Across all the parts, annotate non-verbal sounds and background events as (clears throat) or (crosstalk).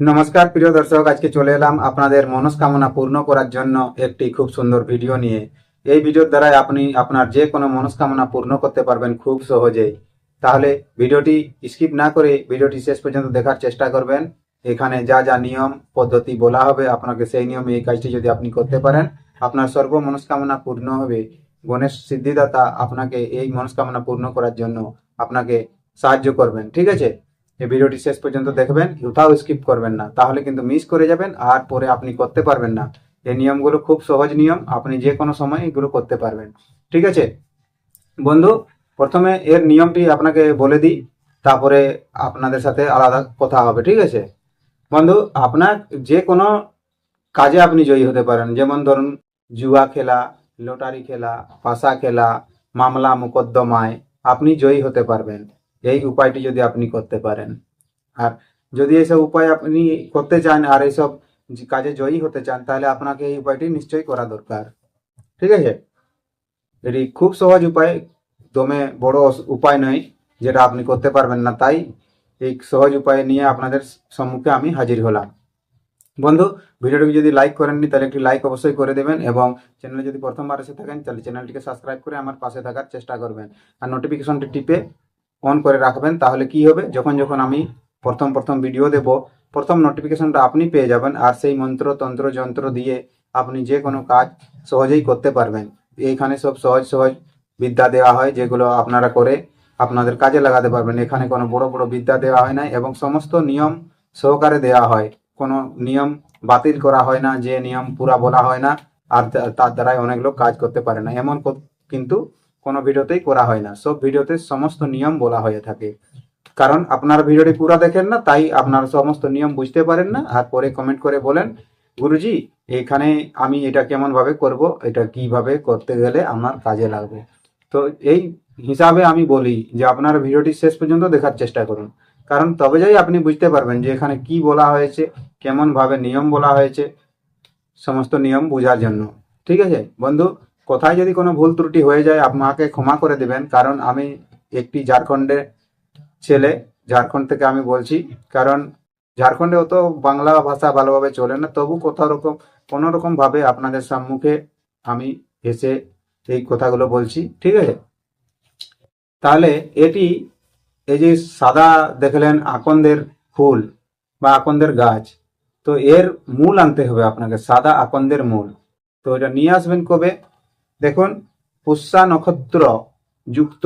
নমস্কার, প্রিয় দর্শক, আজকে চলে এলাম আপনাদের মনস্কামনা পূর্ণ করার জন্য একটি খুব সুন্দর ভিডিও নিয়ে। এই ভিডিওর দ্বারাই আপনি আপনার যে কোনো মনস্কামনা পূর্ণ করতে পারবেন খুব সহজেই। তাহলে ভিডিওটি স্কিপ না করে ভিডিওটি শেষ পর্যন্ত দেখার চেষ্টা করবেন। এখানে যা যা নিয়ম, পদ্ধতি বলা হবে, আপনাকে সেই নিয়মে এই কাজটি যদি আপনি করতে পারেন, আপনার সর্ব মনস্কামনা পূর্ণ হবে। গণেশ সিদ্ধিদাতা আপনাকে এই মনস্কামনা পূর্ণ করার জন্য আপনাকে সাহায্য করবেন, ঠিক আছে? এই ভিডিওটি শেষ পর্যন্ত দেখবেন কোথাও স্কিপ করবেন না। তাহলে কিন্তু মিস করে যাবেন আর পরে আপনি করতে পারবেন না। এই নিয়মগুলো খুব সহজ নিয়ম, আপনি যে কোনো সময় এগুলো করতে পারবেন। ঠিক আছে? বন্ধু, প্রথমে এর নিয়মটি আপনাকে বলে দিই, তারপরে আপনাদের সাথে আলাদা কথা হবে, ঠিক আছে? বন্ধু, আপনার যে কোনো কাজে আপনি জয়ী হতে পারেন। যেমন ধরুন, জুয়া খেলা, লটারি খেলা, পাশা খেলা, মামলা, মোকদ্দমায় আপনি জয়ী হতে পারবেন। এই উপায়টি যদি আপনি করতে পারেন। আর যদি এইসব উপায় আপনি করতে চান আর এইসব কাজে জয়ী হতে চান, তাহলে আপনাকে এই উপায়টি নিশ্চয়ই করা দরকার। ঠিক আছে? এটি খুব সহজ উপায়, দমে বড় উপায় নয়, যেটা আপনি করতে পারবেন না। তাই এই সহজ উপায় নিয়ে আপনাদের সম্মুখে আমি হাজির হলাম। বন্ধু, ভিডিওটিকে যদি লাইক করেননি, তাহলে একটি লাইক অবশ্যই করে দেবেন এবং চ্যানেলে যদি প্রথমবার এসে থাকেন, তাহলে চ্যানেলটিকে সাবস্ক্রাইব করে আমার পাশে থাকার চেষ্টা করবেন। আর নোটিফিকেশনটি টিপে অন করে রাখবেন, তাহলে কি হবে? যখন যখন আমি প্রথম প্রথম ভিডিও দেব, প্রথম নোটিফিকেশনটা আপনি পেয়ে যাবেন, আর সেই মন্ত্র, তন্ত্র, যন্ত্র দিয়ে আপনি যে কোনো কাজ সহজেই করতে পারবেন। এইখানে সব সহজ সহজ বিদ্যা দেওয়া হয়, যেগুলো আপনারা করে আপনাদের কাজে লাগাতে পারবেন। এখানে কোনো বড় বড় বিদ্যা দেওয়া হয় না, এবং সমস্ত নিয়ম সহকারে দেওয়া হয়। কোনো নিয়ম বাতিল করা হয় না, যে নিয়ম পুরা বলা হয় না, আর তার দ্বারাই অনেক লোক কাজ করতে পারে না। এমন কিন্তু কোনো ভিডিওতেই করা হয় না। সব ভিডিওতে সমস্ত নিয়ম বলা হয়ে থাকে। কারণ আপনার ভিডিওটি পুরো দেখেন না, তাই আপনার সমস্ত নিয়ম বুঝতে পারেন না। আর পরে কমেন্ট করে বলেন, গুরুজি, এখানে আমি এটা কেমন ভাবে করব? এটা কীভাবে করতে গেলে আমার কাজে লাগবে? তো এই হিসাবে আমি বলি যে, আপনার ভিডিওটি শেষ পর্যন্ত দেখার চেষ্টা করুন। কারণ তবে যাই আপনি বুঝতে পারবেন যে, এখানে কি বলা হয়েছে কেমন ভাবে নিয়ম বলা হয়েছে, সমস্ত নিয়ম বোঝার জন্য। ঠিক আছে? বন্ধু কোথায় যদি কোনো ভুল ত্রুটি হয়ে যায় আপনাকে ক্ষমা করে দেবেন। কারণ আমি একটি ঝাড়খণ্ডের ছেলে। ঝাড়খণ্ড থেকে আমি বলছি, কারণ ঝাড়খণ্ডে অত বাংলা ভাষা ভালোভাবে চলে না। তবু কোথাও রকম, কোনো রকম ভাবে আপনাদের সম্মুখে আমি এসে এই কথাগুলো বলছি। ঠিক আছে? তাহলে এটি, এই যে সাদা দেখলেন আকন্দের ফুল বা আকন্দের গাছ, তো এর মূল আনতে হবে আপনাকে, সাদা আকন্দের মূল। তো এটা নিয়ে আসবেন কবে? দেখুন, পুষ্যা নক্ষত্র যুক্ত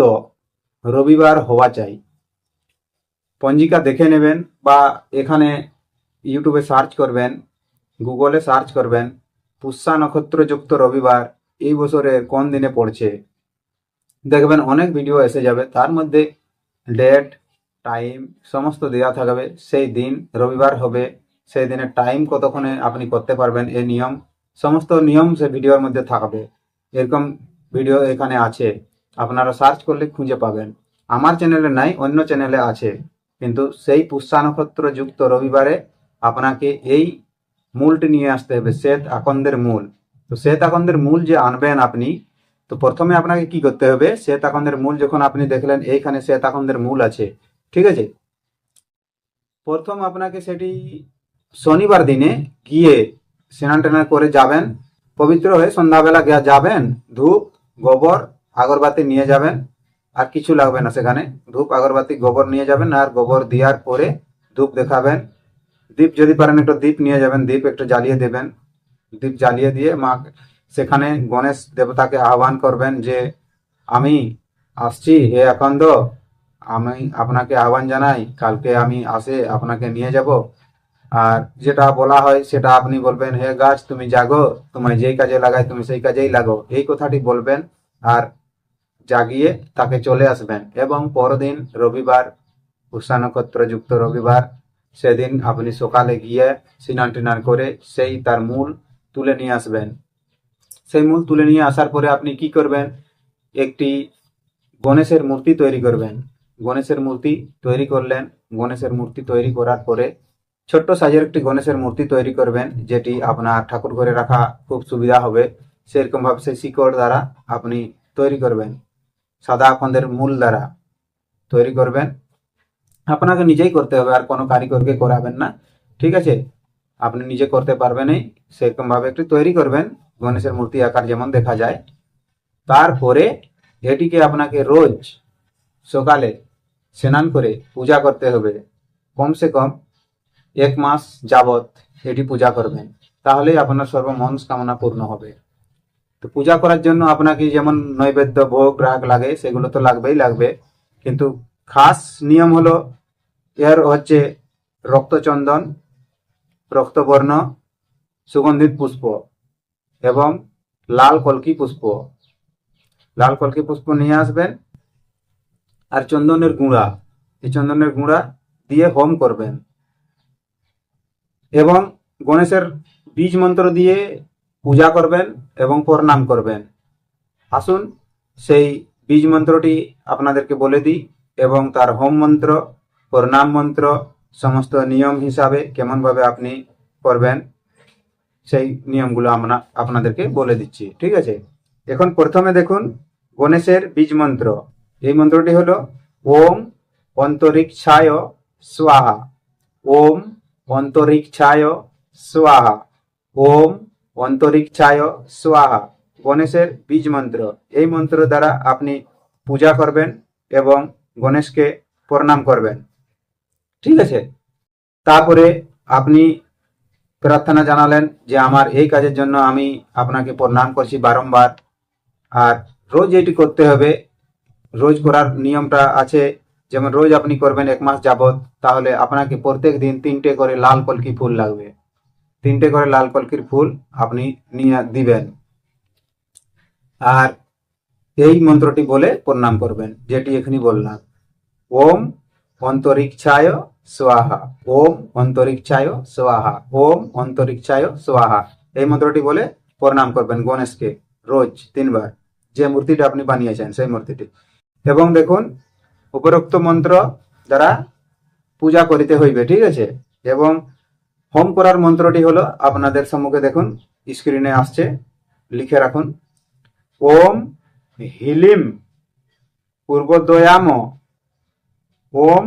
রবিবার হওয়া চাই। পঞ্জিকা দেখে নেবেন বা এখানে ইউটিউবে সার্চ করবেন গুগলে সার্চ করবেন, পুষ্যা নক্ষত্র যুক্ত রবিবার এই বছরের কোন দিনে পড়ছে। দেখবেন অনেক ভিডিও এসে যাবে, তার মধ্যে ডেট টাইম সমস্ত দেওয়া থাকবে, সেই দিন রবিবার হবে, সেই দিনের টাইম কতক্ষণে আপনি করতে পারবেন, এই নিয়ম, সমস্ত নিয়ম সে ভিডিওর মধ্যে থাকবে। এরকম ভিডিও এখানে আছে, আপনারা সার্চ করলে খুঁজে পাবেন। আমার চ্যানেলে নাই, অন্য চ্যানেলে আছে। কিন্তু সেই পুষ্যা নক্ষত্র যুক্ত রবিবারে আপনাকে এই মূলটি নিয়ে আসতে হবে, শ্বেত আকন্দের মূল। তো শ্বেত আকন্দের মূল যে আনবেন আপনি, তো প্রথমে আপনাকে কি করতে হবে, শ্বেত আকন্দের মূল যখন আপনি দেখলেন, এইখানে শ্বেত আকন্দের মূল আছে, ঠিক আছে? প্রথম আপনাকে সেটি শনিবার দিনে গিয়ে স্নান করে যাবেন পবিত্র হয়ে সন্ধ্যাবেলা যাবেন, ধূপ, গোবর, আগরবাতি নিয়ে যাবেন, আর কিছু লাগবে না সেখানে। ধূপ, আগরবাতি, গোবর নিয়ে যাবেন, আর গোবর দেওয়ার পরে ধূপ দেখাবেন। দীপ যদি পারেন একটু দীপ নিয়ে যাবেন, দীপ একটু জ্বালিয়ে দেবেন। দীপ জ্বালিয়ে দিয়ে মা সেখানে গণেশ দেবতাকে আহ্বান করবেন যে, আমি আসছি, হে আকন্দ, আমি আপনাকে আহ্বান জানাই, কালকে আমি আসে আপনাকে নিয়ে যাব। আর যেটা বলা হয়, সেটা আপনি বলবেন, হে গাছ, তুমি জাগো, তোমায় যেই কাজে লাগাই, তুমি সেই কাজেই লাগো। এই কথাটি বলবেন আর জাগিয়ে তাকে চলে আসবেন। এবং পরদিন রবিবার উষা নক্ষত্র যুক্ত রবিবার, সেদিন আপনি সকালে গিয়ে স্নান টিনান করে সেই তার মূল তুলে নিয়ে আসবেন। সেই মূল তুলে নিয়ে আসার পরে আপনি কি করবেন? একটি গণেশের মূর্তি তৈরি করবেন। গণেশের মূর্তি তৈরি করলেন। গণেশের মূর্তি তৈরি করার পরে ছোট্ট সাইজের একটি গণেশের মূর্তি তৈরি করবেন, যেটি আপনার ঠাকুর ঘরে রাখা খুব সুবিধা হবে। সেরকম ভাবে সেই শিকড় দ্বারা আপনি তৈরি করবেন। সাদা আকন্দের মূল দ্বারা তৈরি করবেন। আপনাকে নিজেই করতে হবে, আর কোনো কারিগরকে করাবেন না। ঠিক আছে? আপনি নিজে করতে পারবেনই। সেরকম ভাবে একটু তৈরি করবেন, গণেশের মূর্তি আকার যেমন দেখা যায়। তারপরে এটিকে আপনাকে রোজ সকালে স্নান করে পূজা করতে হবে। কমসে কম এক মাস যাবত এটি পূজা করবেন। তাহলেই আপনার সর্ব মনস্কামনা পূর্ণ হবে। তো পূজা করার জন্য আপনাকে যেমন নৈবেদ্য, ভোগ, রাগ লাগে, সেগুলো তো লাগবেই লাগবে। কিন্তু খাস নিয়ম হলো, এর হচ্ছে রক্তচন্দন, রক্তবর্ণ, সুগন্ধিত পুষ্প এবং লাল কলকি পুষ্প। লাল কলকি পুষ্প নিয়ে আসবেন আর চন্দনের গুঁড়া। এই চন্দনের গুঁড়া দিয়ে হোম করবেন। এবং গণেশের বীজ মন্ত্র দিয়ে পূজা করবেন এবং প্রণাম করবেন। আসুন, সেই বীজ মন্ত্রটি আপনাদেরকে বলে দিই এবং তার হোম মন্ত্র, প্রণাম মন্ত্র, সমস্ত নিয়ম হিসাবে কেমনভাবে আপনি করবেন, সেই নিয়মগুলো আমরা আপনাদেরকে বলে দিচ্ছি। ঠিক আছে? এখন প্রথমে দেখুন, গণেশের বীজ মন্ত্র। এই মন্ত্রটি হলো, ওম অন্তরিক্ষায় স্বাহা। ওম অন্তরিক্ষায় স্বাহা। ওম অন্তরিক্ষায় স্বাহা। গণেশের বীজ মন্ত্র। এই মন্ত্র দ্বারা আপনি পূজা করবেন এবং গণেশকে প্রণাম করবেন। ঠিক আছে? তারপরে আপনি প্রার্থনা জানালেন যে আমার এই কাজের জন্য আমি আপনাকে প্রণাম করছি বারংবার। আর রোজ এটি করতে হবে। রোজ করার নিয়মটা আছে যেমন রোজ আপনি করবেন এক মাস যাবত তাহলে আপনাকে প্রত্যেক দিন তিনটে করে লাল কলকি ফুল লাগবে। তিনটে করে লাল কলকির ফুল আপনি নিয়ে দিবেন। আর এই মন্ত্রটি বলে প্রণাম করবেন, যেটি এখানে বললাম। ওম অন্তরিক্ষায় সোয়াহা ওম অন্তরিক্ষায় স্বাহা, ওম অন্তরিক্ষায় সোয়াহা এই মন্ত্রটি বলে প্রণাম করবেন গণেশকে রোজ তিনবার। যে মূর্তিটা আপনি বানিয়েছেন, সেই মূর্তিটি। এবং দেখুন উপরোক্ত মন্ত্র দ্বারা পূজা করিতে হইবে, ঠিক আছে? এবং হোম করার মন্ত্রটি হলো আপনাদের সম্মুখে দেখুন, স্ক্রিনে আসছে, লিখে রাখুন, ওম হিলিম পূর্বদয়াম, ওম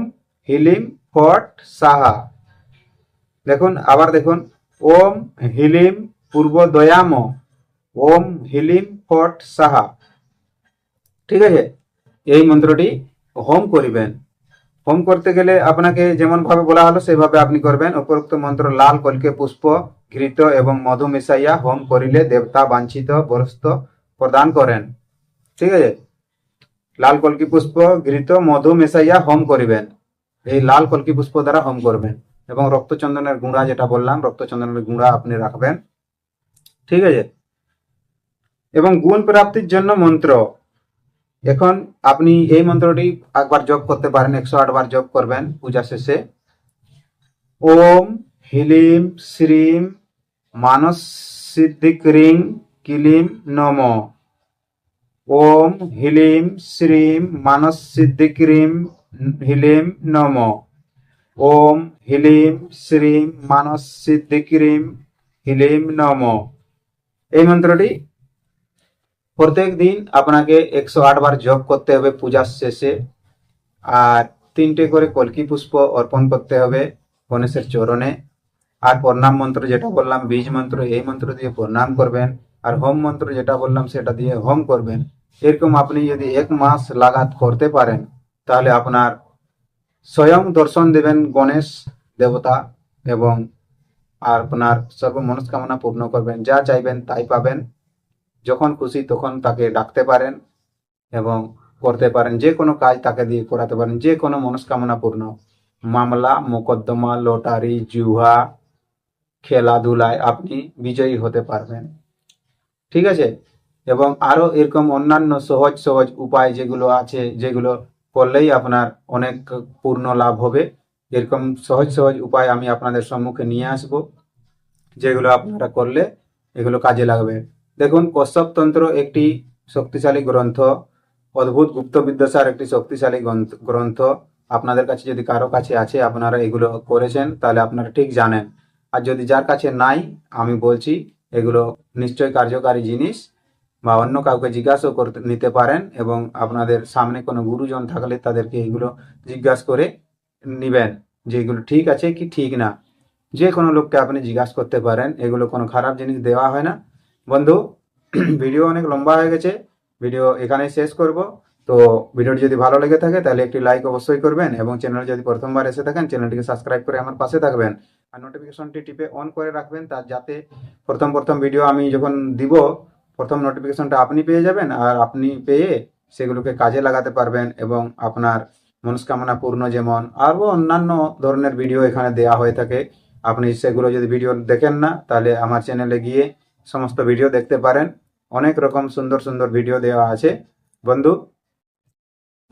হিলিম ফট সাহা। দেখুন, আবার দেখুন, ওম হিলিম পূর্বদয়াম, ওম হিলিম ফট সাহা। ঠিক আছে? এই মন্ত্রটি হোম করিবেন। হোম করতে গেলে আপনাকে যেমন ভাবে বলা হলো সেভাবে আপনি করবেন। উপরোক্ত মন্ত্র লাল কলকে পুষ্প, ঘৃত এবং মধু মিশাইয়া হোম করিলে দেবতা বাঞ্ছিত বরস্ত প্রদান করেন। ঠিক আছে? লাল কলকি পুষ্প, ঘৃত, মধু মেশাইয়া হোম করিবেন। এই লাল কলকি পুষ্প দ্বারা হোম করবেন। এবং রক্তচন্দনের গুঁড়া যেটা বললাম, রক্তচন্দনের গুঁড়া আপনি রাখবেন। ঠিক আছে? এবং গুণ প্রাপ্তির জন্য মন্ত্র এখন আপনি এই মন্ত্রটি একবার জপ করতে পারেন, একশো আট বার জপ করবেন পূজা শেষে। ওম হিলিম শ্রীম মানস সিদ্ধিক্রিং কিলিম নম। ওম হিলিম শ্রীম মানস সিদ্ধিক্রিম হিলিম নম। ওম হিলিম শ্রীম মানস সিদ্ধিক্রিম হিলিম নম। এই মন্ত্রটি প্রত্যেক দিন আপনাকে একশো আট বার জপ করতে হবে পূজার শেষে। আর তিনটে করে কলকি পুষ্প অর্পণ করতে হবে গণেশের চরণে। আর প্রণাম মন্ত্র যেটা বললাম, বীজ মন্ত্র, এই মন্ত্র দিয়ে প্রণাম করবেন। আর হোম মন্ত্র যেটা বললাম, সেটা দিয়ে হোম করবেন। এরকম আপনি যদি এক মাস লাগাত করতে পারেন, তাহলে আপনার স্বয়ং দর্শন দেবেন গণেশ দেবতা এবং আর আপনার সর্ব মনস্কামনা পূর্ণ করবেন। যা চাইবেন তাই পাবেন। যখন খুশি তখন তাকে ডাকতে পারেন এবং করতে পারেন। যে কোনো কাজ তাকে দিয়ে করাতে পারেন। যে কোনো মনস্কামনা পূর্ণ মামলা, মোকদ্দমা, লটারি জুয়া খেলাধুলায় আপনি বিজয়ী হতে পারবেন। ঠিক আছে? এবং আরও এরকম অন্যান্য সহজ সহজ উপায় যেগুলো আছে, যেগুলো করলেই আপনার অনেক পূর্ণ লাভ হবে। এরকম সহজ সহজ উপায় আমি আপনাদের সম্মুখে নিয়ে আসব। যেগুলো আপনারা করলে এগুলো কাজে লাগবে। দেখুন, কশ্যপতন্ত্র একটি শক্তিশালী গ্রন্থ, অদ্ভুত গুপ্ত বিদ্যাসার একটি শক্তিশালী গ্রন্থ- আপনাদের কাছে যদি কারও কাছে আছে, আপনারা এগুলো করেছেন, তাহলে আপনারা ঠিক জানেন। আর যদি যার কাছে নাই, আমি বলছি, এগুলো নিশ্চয় কার্যকারী জিনিস বা অন্য কাউকে জিজ্ঞাসাও করতে নিতে পারেন এবং আপনাদের সামনে কোনো গুরুজন থাকলে তাদেরকে এগুলো জিজ্ঞাসা করে নিবেন যে এগুলো ঠিক আছে কি ঠিক না। যে কোনো লোককে আপনি জিজ্ঞাসা করতে পারেন, এগুলো কোনো খারাপ জিনিস দেওয়া হয় না। বন্ধু, (clears throat) ভিডিও অনেক লম্বা হয়ে গেছে, ভিডিও এখানেই শেষ করব। তো ভিডিওটি যদি ভালো লেগে থাকে, তাহলে একটি লাইক অবশ্যই করবেন এবং চ্যানেল যদি প্রথমবার এসে থাকেন চ্যানেলটিকে সাবস্ক্রাইব করে আমার পাশে থাকবেন। আর নোটিফিকেশনটি টিপে অন করে রাখবেন তার যাতে প্রথম প্রথম ভিডিও আমি যখন দিব, প্রথম নোটিফিকেশনটা আপনি পেয়ে যাবেন আর আপনি পেয়ে সেগুলোকে কাজে লাগাতে পারবেন এবং আপনার মনস্কামনা পূর্ণ যেমন আরও অন্যান্য ধরনের ভিডিও এখানে দেওয়া হয়ে থাকে। আপনি সেগুলো যদি ভিডিও দেখেন না, তাহলে আমার চ্যানেলে গিয়ে সমস্ত ভিডিও দেখতে পারেন। অনেক রকম সুন্দর সুন্দর ভিডিও দেওয়া আছে। বন্ধু,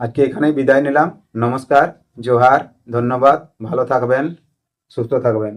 আজকে এখানেই বিদায় নিলাম। নমস্কার, জোহার, ধন্যবাদ। ভালো থাকবেন, সুস্থ থাকবেন।